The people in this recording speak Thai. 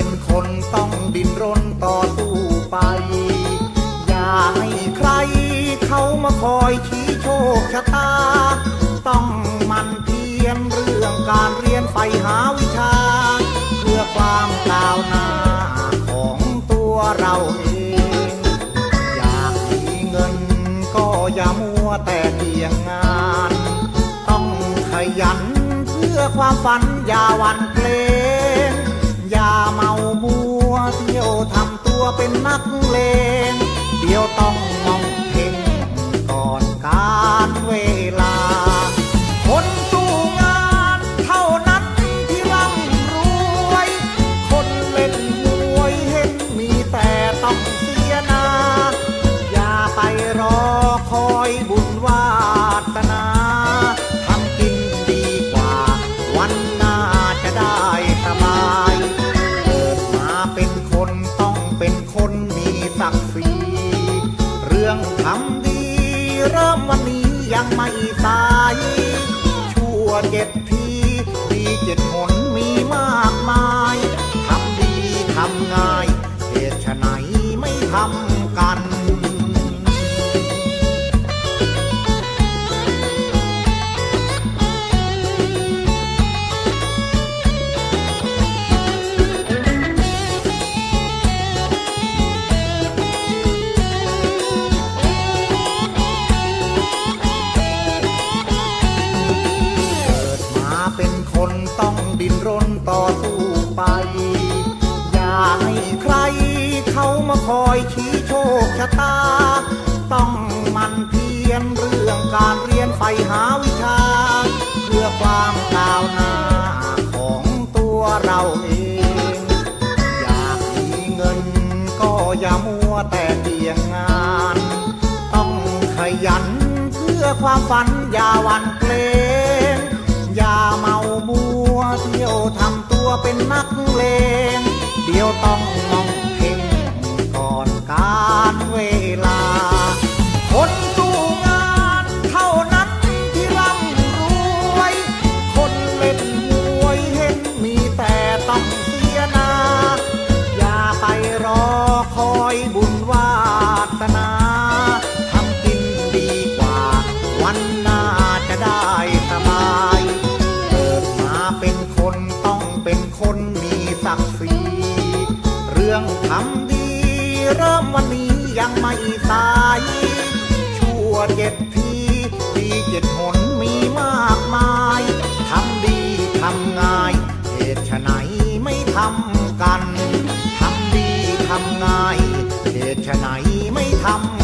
เป็นคนต้องดิ้นรนต่อสู้ไป อย่าให้ใครเขามาคอยชี้โชคชะตา ต้องมันเพียรเรื่องการเรียนไปหาวิชา เพื่อความก้าวหน้าของตัวเราเอง อยากมีเงินก็อย่ามัวแต่เพียงงาน ต้องขยันเพื่อความฝันอย่าวันเพล เมามัวเที่ยวทำตัวเป็นนักเลงเดี๋ยวต้องมองเพ่งก่อนการเวลา คนสู้งานเท่านั้นที่ร่ำรวย คนเล่นมวยเห็นมีแต่ต้องเสีย เป็นคนมีศักดิ์ศรีเรื่องทำดี เริ่มวันนี้ยังไม่สาย ชั่วเจ็ดทีดีเจ็ดหนมีมากมายทำดีทำง่ายเหตุไฉนไม่ทำกัน อยชี้โชคชะตา ต้องมันเพียรเรื่องการเรียนไปหาวิชา เพื่อความก้าวหน้าของตัวเราเอง อยากมีเงินก็อย่ามัวแต่เตียงงาน ต้องขยันเพื่อความฝันอย่าหวันเกรงอย่าเมามัวเที่ยวทำตัวเป็นนักเลงเดี๋ยวต้องมอง เริ่มวันนี้ยังไม่ตายชั่วเจ็ดทีดีเจ็ดหนมีมากมายทำดีทำง่ายเหตุไฉนไม่ทำกันทำดีทำง่ายเหตุไฉนไม่ทำ